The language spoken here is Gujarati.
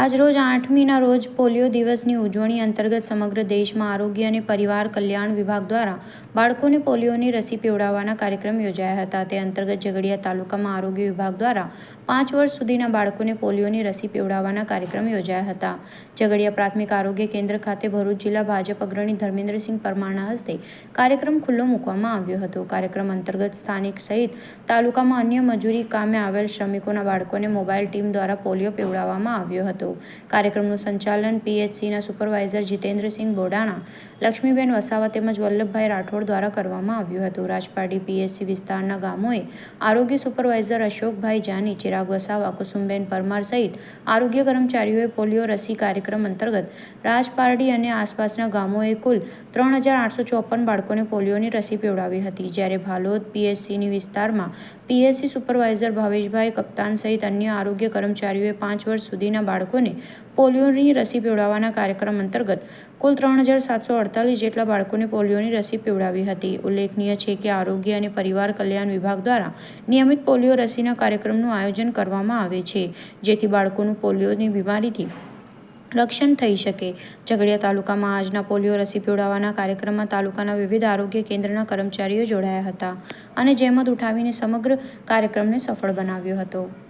આજરોજ આઠમીના રોજ પોલિયો દિવસની ઉજવણી અંતર્ગત સમગ્ર દેશમાં આરોગ્ય અને પરિવાર કલ્યાણ વિભાગ દ્વારા બાળકોને પોલિયોની રસી પીવડાવવાના કાર્યક્રમ યોજાયા હતા. તે અંતર્ગત ઝઘડિયા તાલુકામાં આરોગ્ય વિભાગ દ્વારા પાંચ વર્ષ સુધીના બાળકોને પોલિયોની રસી પીવડાવવાના કાર્યક્રમ યોજાયા હતા. ઝઘડિયા પ્રાથમિક આરોગ્ય કેન્દ્ર ખાતે ભરૂચ જિલ્લા ભાજપ અગ્રણી ધર્મેન્દ્રસિંહ પરમારના હસ્તે કાર્યક્રમ ખુલ્લો મૂકવામાં આવ્યો હતો. કાર્યક્રમ અંતર્ગત સ્થાનિક સહિત તાલુકામાં અન્ય મજૂરી કામે આવેલ શ્રમિકોના બાળકોને મોબાઈલ ટીમ દ્વારા પોલિયો પીવડાવવામાં આવ્યો હતો. કાર્યક્રમનું સંચાલન પીએચસીના સુપરવાઇઝર જીતેન્દ્રસિંહ બોડાણા, લક્ષ્મીબેન વસાવા તેમજ વલ્લભભાઈ રાઠોડ દ્વારા કરવામાં આવ્યું હતું. રાજપાડી પીએચસી વિસ્તારના ગામોએ આરોગ્ય સુપરવાઇઝર અશોકભાઈ જાની, ચિરાગ વસાવા, કુસુમબેન પરમાર સહિત આરોગ્ય કર્મચારીઓએ પોલિયો રસી કાર્યક્રમ અંતર્ગત રાજપારડી અને આસપાસના ગામોએ કુલ ત્રણ હજાર આઠસો ચોપન બાળકોને પોલિયોની રસી પીવડાવી હતી. જ્યારે ભાલોદ પીએચસીની વિસ્તારમાં પીએચસી સુપરવાઇઝર ભાવેશભાઈ કપ્તાન સહિત અન્ય આરોગ્ય કર્મચારીઓએ પાંચ વર્ષ સુધીના બાળકોને પોલિયોની રસી પીવડાવવાના કાર્યક્રમ અંતર્ગત કુલ ત્રણ હજાર સાતસો અડતાલીસ જેટલા બાળકોને પોલિયોની રસી પીવડાવી હતી. ઉલ્લેખનીય છે કે આરોગ્ય અને પરિવાર કલ્યાણ વિભાગ દ્વારા નિયમિત પોલિયો રસીના કાર્યક્રમનું આયોજન કરવામાં આવે છે, જેથી બાળકોનું પોલિયોની બીમારીથી રક્ષણ થઈ શકે. ઝઘડિયા તાલુકામાં આજના પોલિયો રસી પીવડાવવાના કાર્યક્રમમાં તાલુકાના વિવિધ આરોગ્ય કેન્દ્રના કર્મચારીઓ જોડાયા હતા અને જહેમત ઉઠાવીને સમગ્ર કાર્યક્રમને સફળ બનાવ્યો હતો.